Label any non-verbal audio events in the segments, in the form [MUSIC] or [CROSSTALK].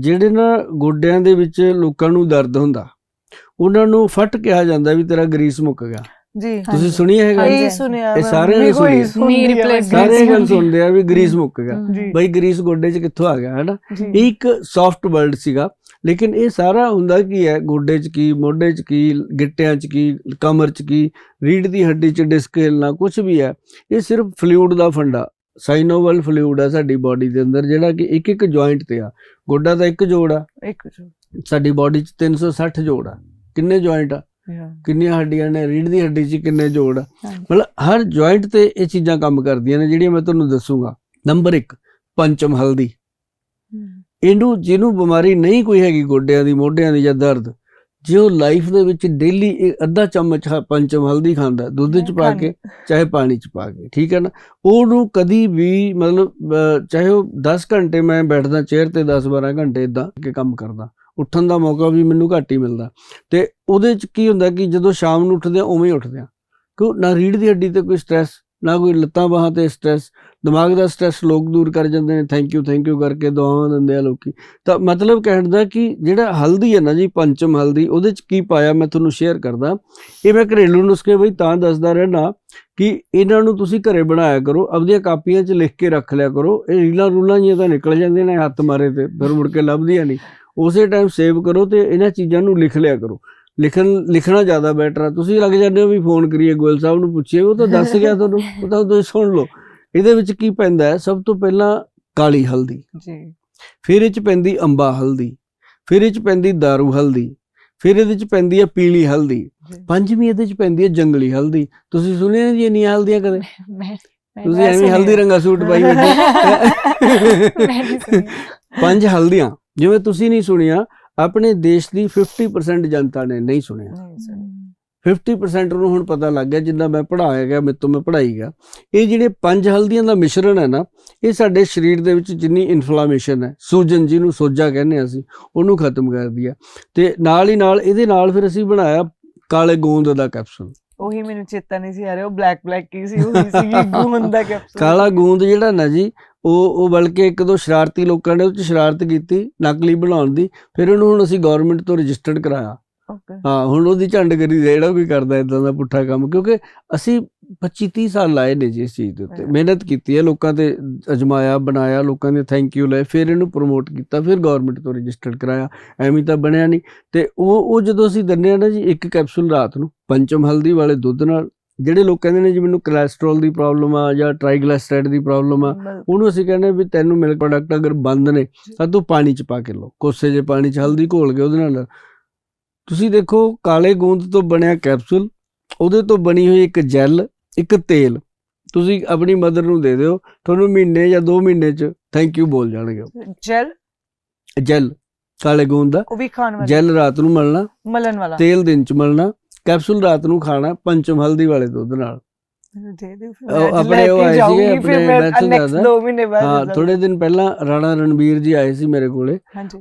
ਜਿਹੜੇ ਨਾ ਗੋਡਿਆਂ ਦੇ ਵਿੱਚ ਲੋਕਾਂ ਨੂੰ ਦਰਦ ਹੁੰਦਾ ਉਹਨਾਂ ਨੂੰ ਫਟ ਕਿਹਾ ਜਾਂਦਾ ਵੀ ਤੇਰਾ ਗਰੀਸ ਮੁੱਕ ਗਿਆ ਜੀ ਤੁਸੀਂ। ਸੁਣੀ ਹੈ ਗੱਲ ਇਹ। ਸੁਣਿਆ ਇਹ ਮੈਂ, ਸਾਰਿਆਂ ਨੇ ਸੁਣੀ। replacement। ਸਾਰੇ ਇਹ ਗੱਲ। ਸੁਣਦੇ ਆ ਵੀ ਗਰੀਸ ਮੁੱਕ ਗਿਆ ਬਈ ਗਰੀਸ ਗੋਡੇ 'ਚ ਕਿੱਥੋਂ ਆ ਗਿਆ ਹੈਨਾ ਇਹ ਇੱਕ ਸੌਫਟ ਵਰਲਡ ਸੀਗਾ ਲੇਕਿਨ ਇਹ ਸਾਰਾ ਹੁੰਦਾ ਕੀ ਹੈ ਗੋਡੇ 'ਚ ਕੀ ਮੋਢੇ 'ਚ ਕੀ ਗਿੱਟਿਆਂ 'ਚ ਕੀ ਕਮਰ 'ਚ ਕੀ ਰੀੜ ਦੀ ਹੱਡੀ 'ਚ ਡਿਸਕ ਹਿਲਣਾ ਕੁਝ ਵੀ ਹੈ ਇਹ ਸਿਰਫ ਫਲੂਇਡ ਦਾ ਫੰਡਾ ਸਾਈਨੋਵਲ ਫਲੂਇਡ ਹੈ ਸਾਡੀ ਬਾਡੀ ਦੇ ਅੰਦਰ ਜਿਹੜਾ ਕਿ ਇੱਕ ਇੱਕ ਜੁਆਇੰਟ ਤੇ ਆ। ਗੋਡਾ ਤਾਂ ਇੱਕ ਜੋੜ ਆ। ਇੱਕ ਜੋ ਸਾਡੀ ਬਾਡੀ 'ਚ 360 ਜੋੜ ਆ। ਕਿੰਨੇ ਜੁਆਇੰਟ ਆ. ਕਿੰਨੀਆਂ ਹੱਡੀਆਂ ਨੇ? ਰੀੜ ਦੀ ਹੱਡੀ 'ਚ ਕਿੰਨੇ ਜੋੜ ਆ। ਮਤਲਬ ਹਰ ਜੁਆਇੰਟ ਤੇ ਇਹ ਚੀਜ਼ਾਂ ਕੰਮ ਕਰਦੀਆਂ ਨੇ ਜਿਹੜੀਆਂ ਮੈਂ ਤੁਹਾਨੂੰ ਦੱਸੂਗਾ। ਨੰਬਰ 1 ਪੰਚਮ ਹਲਦੀ। ਇਹਨੂੰ ਜਿਹਨੂੰ ਬਿਮਾਰੀ ਨਹੀਂ ਕੋਈ ਹੈਗੀ ਗੋਡਿਆਂ ਦੀ ਮੋਢਿਆਂ ਦੀ ਜਾਂ ਦਰਦ ਜੇ ਉਹ ਲਾਈਫ ਦੇ ਵਿੱਚ ਡੇਲੀ ਅੱਧਾ ਚਮਚ ਪੰਚਮ ਹਲਦੀ ਖਾਂਦਾ ਦੁੱਧ ਚ ਪਾ ਕੇ ਚਾਹੇ ਪਾਣੀ ਚ ਪਾ ਕੇ ਠੀਕ ਹੈ ਨਾ? ਉਹਨੂੰ ਕਦੀ ਵੀ ਮਤਲਬ ਚਾਹੇ ਉਹ 10 ਘੰਟੇ ਮੈਂ ਬੈਠਦਾ ਚੇਅਰ ਤੇ 10 12 ਘੰਟੇ ਇਦਾਂ ਕੇ ਕੰਮ ਕਰਦਾ ਉੱਠਣ ਦਾ ਮੌਕਾ ਵੀ ਮੈਨੂੰ ਘੱਟ ਹੀ ਮਿਲਦਾ। ਤੇ ਉਹਦੇ ਚ ਕੀ ਹੁੰਦਾ ਕਿ ਜਦੋਂ ਸ਼ਾਮ ਨੂੰ ਉੱਠਦੇ ਆ ਉਵੇਂ ਹੀ ਉੱਠਦੇ ਆ। ਕਿਉਂ? ਨਾ ਰੀੜ ਦੀ ਹੱਡੀ ਤੇ ਕੋਈ ਸਟ੍ਰੈਸ ਨਾ ਕੋਈ ਲੱਤਾਂ ਬਾਹਾਂ ਤੇ ਸਟ੍ਰੈਸ ਦਿਮਾਗ ਦਾ ਸਟ੍ਰੈਸ ਲੋਕ ਦੂਰ ਕਰ ਜਾਂਦੇ ਨੇ ਥੈਂਕ ਯੂ ਥੈਂਕ ਯੂ ਕਰਕੇ ਦੁਆਵਾਂ ਦਿੰਦੇ ਆ ਲੋਕੀ। ਤਾਂ ਮਤਲਬ ਕਹਿਣ ਦਾ ਕਿ ਜਿਹੜਾ ਹਲਦੀ ਹੈ ਨਾ ਜੀ, ਪੰਚਮ ਹਲਦੀ, ਉਹਦੇ ਚ ਕੀ ਪਾਇਆ ਮੈਂ ਤੁਹਾਨੂੰ ਸ਼ੇਅਰ ਕਰਦਾ। ਇਹ ਮੈਂ ਘਰੇਲੂ ਨੁਸਖੇ ਬਈ ਤਾਂ ਦੱਸਦਾ ਰਹਿਣਾ ਕਿ ਇਹਨਾਂ ਨੂੰ ਤੁਸੀਂ ਘਰੇ ਬਣਾਇਆ ਕਰੋ ਆਪਣੀਆਂ ਕਾਪੀਆਂ 'ਚ ਲਿਖ ਕੇ ਰੱਖ ਲਿਆ ਕਰੋ। ਇਹ ਰੀਲਾਂ ਰੂਲਾਂ ਜੀਆਂ ਤਾਂ ਨਿਕਲ ਜਾਂਦੀਆਂ ਨੇ ਹੱਥ ਮਾਰੇ ਤੇ, ਫਿਰ ਮੁੜ ਕੇ ਲੱਭਦੀਆਂ ਨਹੀਂ। ਉਸੇ ਟਾਈਮ ਸੇਵ ਕਰੋ ਤੇ ਇਹਨਾਂ ਚੀਜ਼ਾਂ ਨੂੰ ਲਿਖ ਲਿਆ ਕਰੋ। ਲਿਖਣ, ਲਿਖਣਾ ਜ਼ਿਆਦਾ ਬੈਟਰ ਆ। ਤੁਸੀਂ ਲੱਗ ਜਾਂਦੇ ਹੋ ਵੀ ਫੋਨ ਕਰੀਏ, ਗੋਇਲ ਸਾਹਿਬ ਨੂੰ ਪੁੱਛੀਏ, ਉਹ ਤਾਂ ਦੱਸ ਗਿਆ ਤੁਹਾਨੂੰ। ਉਹ ਤਾਂ ਤੁਸੀਂ ਸੁਣ ਲਓ। ਇਹਦੇ ਵਿੱਚ ਕੀ ਪੈਂਦਾ ਹੈ? ਸਭ ਤੋਂ ਪਹਿਲਾਂ ਕਾਲੀ ਹਲਦੀ। ਜੀ। ਫਿਰ ਇਹ ਚ ਪੈਂਦੀ ਅੰਬਾ ਹਲਦੀ ਫਿਰ ਇਹ ਚ ਪੈਂਦੀ दारू ਹਲਦੀ ਫਿਰ ਇਹਦੇ ਚ ਪੈਂਦੀ ਹੈ ਪੀਲੀ ਹਲਦੀ। ਪੰਜਵੀਂ ਇਹਦੇ ਚ ਪੈਂਦੀ ਹੈ ਜੰਗਲੀ ਹਲਦੀ। ਤੁਸੀਂ ਸੁਣਿਆ ਜੀ ਇੰਨੀਆਂ ਹਲਦੀਆਂ ਕਦੇ? ਤੁਸੀਂ ਐਵੇਂ। ਹਲਦੀ ਰੰਗਾ ਸੂਟ ਪਾਈ ਬੈਠੇ। [LAUGHS] ਪੰਜ ਹਲਦੀਆਂ। ਜਿਵੇਂ ਤੁਸੀਂ ਨਹੀਂ ਸੁਣਿਆ ਆਪਣੇ ਦੇਸ਼ ਦੀ 50% ਜਨਤਾ ਨੇ ਨਹੀਂ ਸੁਣਿਆ। 50% ਨੂੰ ਹੁਣ ਪਤਾ ਲੱਗ ਗਿਆ ਜਿੰਨਾ ਮੈਂ ਪੜਾਇਆ ਗਿਆ ਮੇਰੇ ਤੋਂ ਮੈਂ ਪੜਾਈ ਗਿਆ। ਇਹ ਜਿਹੜੇ ਪੰਜ ਹਲਦੀਆਂ ਦਾ ਮਿਸ਼ਰਣ ਹੈ ਨਾ ਇਹ ਸਾਡੇ ਸਰੀਰ ਦੇ ਵਿੱਚ ਜਿੰਨੀ ਇਨਫਲੇਮੇਸ਼ਨ ਹੈ ਸੂਜਨ ਜਿਹਨੂੰ ਸੋਜਾ ਕਹਿੰਦੇ ਹਾਂ ਅਸੀਂ ਉਹਨੂੰ ਖਤਮ ਕਰਦੀ ਹੈ। ਤੇ ਨਾਲ ਹੀ ਨਾਲ ਇਹਦੇ ਨਾਲ ਫਿਰ ਅਸੀਂ ਬਣਾਇਆ ਕਾਲੇ ਗੋਂਦ ਦਾ ਕੈਪਸੂਲ ਉਹੀ ਮੈਨੂੰ ਚੇਤਾ ਨਹੀਂ ਸੀ ਆ ਰਿਹਾ ਉਹ ਬਲੈਕ ਬਲੈਕ ਕੀ ਸੀ ਉਹੀ ਸੀ ਗੂੰਦ ਦਾ ਕੈਪਸੂਲ ਕਾਲਾ ਗੋਂਦ ਜਿਹੜਾ ਨਾ ਜੀ ਉਹ ਉਹ ਬਲਕਿ ਇੱਕ ਦੋ ਸ਼ਰਾਰਤੀ ਲੋਕਾਂ ਨੇ ਉਹ ਚ ਸ਼ਰਾਰਤ ਕੀਤੀ ਨਕਲੀ ਬਣਾਉਣ ਦੀ ਫਿਰ ਉਹਨੂੰ ਹੁਣ ਅਸੀਂ ਗਵਰਨਮੈਂਟ ਤੋਂ ਰਜਿਸਟਰਡ ਕਰਾਇਆ। ਹਾਂ ਹੁਣ ਉਹਦੀ ਝੰਡ ਕਰੀ ਦੇ ਜਿਹੜਾ ਕੋਈ ਕਰਦਾ ਇਦਾਂ ਦਾ ਪੁੱਠਾ ਕੰਮ ਕਿਉਂਕਿ ਅਸੀਂ 25 30 ਸਾਲ ਲਾਏ ਨੇ ਜੀ ਇਸ ਚੀਜ਼ ਦੇ ਉੱਤੇ। ਮਿਹਨਤ ਕੀਤੀ ਹੈ ਲੋਕਾਂ ਤੇ ਅਜਮਾਇਆ ਬਣਾਇਆ ਲੋਕਾਂ ਦੇ ਥੈਂਕ ਯੂ ਲਏ ਫਿਰ ਇਹਨੂੰ ਪ੍ਰਮੋਟ ਕੀਤਾ ਫਿਰ ਗਵਰਨਮੈਂਟ ਤੋਂ ਰਜਿਸਟਰਡ ਕਰਾਇਆ ਐਵੇਂ ਤਾਂ ਬਣਿਆ ਨਹੀਂ। ਤੇ ਉਹ ਉਹ ਜਦੋਂ ਅਸੀਂ ਦਿੰਦੇ ਆ ਨਾ ਜੀ ਇੱਕ ਕੈਪਸੂਲ ਰਾਤ ਨੂੰ ਪੰਚਮ ਹਲਦੀ ਵਾਲੇ ਦੁੱਧ ਨਾਲ ਜਿਹੜੇ ਲੋਕ ਕਹਿੰਦੇ ਨੇ ਜੀ ਮੈਨੂੰ ਕੋਲੇਸਟ੍ਰੋਲ ਦੀ ਪ੍ਰੋਬਲਮ ਆ ਜਾਂ ਟ੍ਰਾਈਗਲਿਸਰਾਈਡ ਦੀ ਪ੍ਰੋਬਲਮ ਆ ਉਹਨੂੰ ਅਸੀਂ ਕਹਿੰਦੇ ਵੀ ਤੈਨੂੰ ਮਿਲਕ ਪ੍ਰੋਡਕਟ ਅਗਰ ਬੰਦ ਨੇ ਤਾਂ ਤੂੰ ਪਾਣੀ ਚ ਪਾ ਕੇ ਲਓ। ਕੋਸੇ ਜੇ ਪਾਣੀ ਚ ਹਲਦੀ ਘੋਲ ਕੇ ਉਹਦੇ ਨਾਲ। ਤੁਸੀਂ ਦੇਖੋ ਕਾਲੇ ਗੂੰਦ ਤੋਂ ਬਣਿਆ ਕੈਪਸੂਲ ਉਹਦੇ ਤੋਂ ਬਣੀ ਹੋਈ ਇੱਕ ਜੈਲ ਇੱਕ ਤੇਲ ਤੁਸੀਂ ਆਪਣੀ ਮਦਰ ਨੂੰ ਦੇ ਦਿਓ ਤੁਹਾਨੂੰ ਮਹੀਨੇ ਜਾਂ 2 ਮਹੀਨੇ ਚ ਥੈਂਕ ਯੂ ਬੋਲ ਜਾਣਗੇ ਜੈਲ? ਜੈਲ ਕਾਲੇ ਗੂੰਦ ਦਾ। ਉਹ ਵੀ ਖਾਣ ਵਾਲਾ। ਜੈਲ ਰਾਤ ਨੂੰ ਮਲਣਾ। ਮਲਣ ਵਾਲਾ। ਤੇਲ ਦਿਨ ਚ ਮਲਣਾ। ਕੈਪਸੂਲ ਰਾਤ ਨੂੰ ਖਾਣਾ ਪੰਚਮ ਹਲਦੀ ਵਾਲੇ ਦੁੱਧ ਨਾਲ। ਦੇ ਆਪਣੇ ਉਹ ਆਏ ਜਾਊਂਗੀ, ਆਪਣੇ ਜ਼ਿਆਦਾ। ਦੋ ਮਹੀਨੇ ਬਾਅਦ ਹਾਂ ਥੋੜੇ ਦਿਨ ਪਹਿਲਾਂ ਰਾਣਾ ਰਣਬੀਰ ਜੀ ਆਏ ਸੀ ਮੇਰੇ ਕੋਲੇ।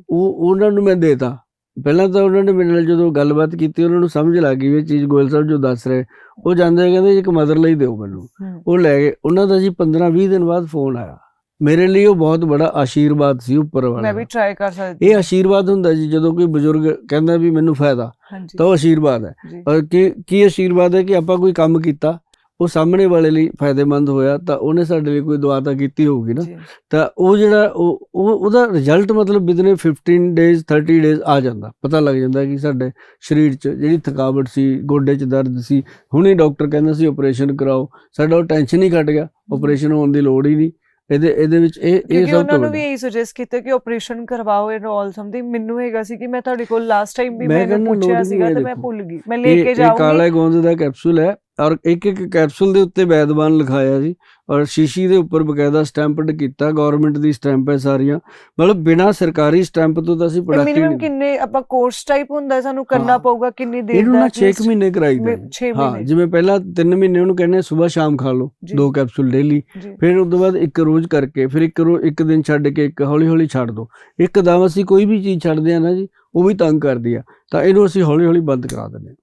ਉਹ ਉਹਨਾਂ ਨੂੰ ਮੈਂ ਦੇਤਾ। ਪਹਿਲਾਂ ਤਾਂ ਉਹਨਾਂ ਨੇ ਮੇਰੇ ਨਾਲ ਜਦੋਂ ਗੱਲਬਾਤ ਕੀਤੀ ਉਹਨਾਂ ਨੂੰ ਸਮਝ ਲੱਗ ਗਈ ਵੀ ਇਹ ਚੀਜ਼ ਗੋਇਲ ਸਾਹਿਬ ਜੋ ਦੱਸ ਰਹੇ ਉਹ ਜਾਂਦੇ ਕਹਿੰਦੇ ਇੱਕ ਮਦਰ ਲਈ ਦਿਓ ਮੈਨੂੰ। ਉਹ ਲੈ ਗਏ। ਉਹਨਾਂ ਦਾ ਜੀ 15 20 ਦਿਨ ਬਾਅਦ ਫੋਨ ਆਇਆ। ਮੇਰੇ ਲਈ ਉਹ ਬਹੁਤ ਬੜਾ ਆਸ਼ੀਰਵਾਦ ਸੀ ਉੱਪਰ ਵਾਲਾ। ਮੈਂ ਵੀ ਟਰਾਈ ਕਰ ਸਕਦੀ ਇਹ ਆਸ਼ੀਰਵਾਦ ਹੁੰਦਾ ਜੀ ਜਦੋਂ ਕੋਈ ਬਜ਼ੁਰਗ ਕਹਿੰਦਾ ਵੀ ਮੈਨੂੰ ਫਾਇਦਾ ਤਾਂ ਉਹ ਆਸ਼ੀਰਵਾਦ ਹੈ। ਔਰ ਕੀ ਕੀ ਆਸ਼ੀਰਵਾਦ ਹੈ ਕਿ ਆਪਾਂ ਕੋਈ ਕੰਮ ਕੀਤਾ? ਉਹ ਸਾਹਮਣੇ ਵਾਲੇ ਲਈ ਫਾਇਦੇਮੰਦ ਹੋਇਆ ਤਾਂ ਉਹਨੇ ਸਾਡੇ ਲਈ ਕੋਈ ਦੁਆ ਤਾਂ ਕੀਤੀ ਹੋਊਗੀ ਨਾ। ਤਾਂ ਉਹ ਜਿਹੜਾ ਉਹ ਉਹ ਉਹਦਾ ਰਿਜ਼ਲਟ ਮਤਲਬ ਵਿਦਨੇ 15 ਡੇਜ਼ 30 ਡੇਜ਼ ਆ ਜਾਂਦਾ। ਪਤਾ ਲੱਗ ਜਾਂਦਾ ਕਿ ਸਾਡੇ ਸਰੀਰ 'ਚ ਜਿਹੜੀ ਥਕਾਵਟ ਸੀ ਗੋਡੇ 'ਚ ਦਰਦ ਸੀ ਹੁਣੇ ਡਾਕਟਰ ਕਹਿੰਦਾ ਸੀ ਆਪਰੇਸ਼ਨ ਕਰਾਓ। ਸਾਡਾ ਉਹ ਟੈਨਸ਼ਨ ਹੀ ਘਟ ਗਿਆ ਆਪਰੇਸ਼ਨ ਹੋਣ ਦੀ ਲੋੜ ਹੀ ਨਹੀਂ। ਇਹਦੇ ਇਹਦੇ ਵਿੱਚ ਇਹ ਇਹ ਸਭ ਉਹਨਾਂ ਤੋਂ ਨੂੰ ਵੀ ਇਹੀ ਸੁਜੈਸਟ ਕੀਤਾ ਕਿ ਆਪਰੇਸ਼ਨ ਕਰਵਾਓ ਇਹ ਆਲ ਸਮਥਿੰਗ ਮੈਨੂੰ ਹੈਗਾ ਸੀ ਕਿ ਮੈਂ ਤੁਹਾਡੇ ਕੋਲ ਲਾਸਟ ਟਾਈਮ ਵੀ ਮੈਂ ਪੁੱਛਿਆ ਸੀਗਾ ਤੇ ਮੈਂ। ਭੁੱਲ ਗਈ। ਮੈਂ ਲੈ ਇਹ ਕੇ ਇਹ ਜਾਊਂਗੀ। ਕਾਲਾ ਗੋਂਦ ਦਾ ਕੈਪਸੂਲ ਹੈ। ਔਰ ਇੱਕ ਇੱਕ ਕੈਪਸੂਲ ਦੇ ਉੱਤੇ ਵੈਦਵਾਨ ਲਿਖਾਇਆ ਜੀ ਔਰ ਸ਼ੀਸ਼ੀ ਦੇ ਉੱਪਰ ਬਕਾਇਦਾ ਸਟੈਂਪਡ ਕੀਤਾ ਗਵਰਨਮੈਂਟ ਦੀ ਸਟੈਂਪ ਹੈ ਸਾਰੀਆਂ। ਮਤਲਬ ਬਿਨਾ ਸਰਕਾਰੀ ਸਟੈਂਪ ਤੋਂ ਤਾਂ ਅਸੀਂ ਪ੍ਰੋਡਕਟ ਮਿਨੀਮਮ ਕਿੰਨੇ ਆਪਾਂ ਕੋਰਸ ਟਾਈਪ ਹੁੰਦਾ ਸਾਨੂੰ ਕਰਨਾ। ਪਊਗਾ ਕਿੰਨੀ ਦੇਰ ਇਹਨੂੰ ਦਾ ਨਾ 6 ਮਹੀਨੇ ਕਰਾਈਦਾ ਹਾਂ। ਜਿਵੇਂ ਪਹਿਲਾਂ 3 ਮਹੀਨੇ ਉਹਨੂੰ ਕਹਿੰਦੇ ਸਵੇਰ ਸ਼ਾਮ ਖਾ ਲਓ। ਦੋ ਕੈਪਸੂਲ ਡੇਲੀ ਫਿਰ ਉਸ ਤੋਂ ਬਾਅਦ ਇੱਕ ਰੋਜ਼ ਕਰਕੇ ਫਿਰ ਇੱਕ ਰੋ ਇੱਕ ਦਿਨ ਛੱਡ ਕੇ ਇੱਕ ਹੌਲੀ ਹੌਲੀ ਛੱਡ ਦਿਓ ਇੱਕਦਮ ਅਸੀਂ ਕੋਈ ਵੀ ਚੀਜ਼ ਛੱਡਦੇ ਆ ਨਾ ਜੀ ਉਹ ਵੀ ਤੰਗ ਕਰਦੀ ਆ। ਤਾਂ ਇਹਨੂੰ ਅਸੀਂ ਹੌਲੀ ਹੌਲੀ ਬੰਦ ਕਰਾ ਦਿੰਦੇ ਹਾਂ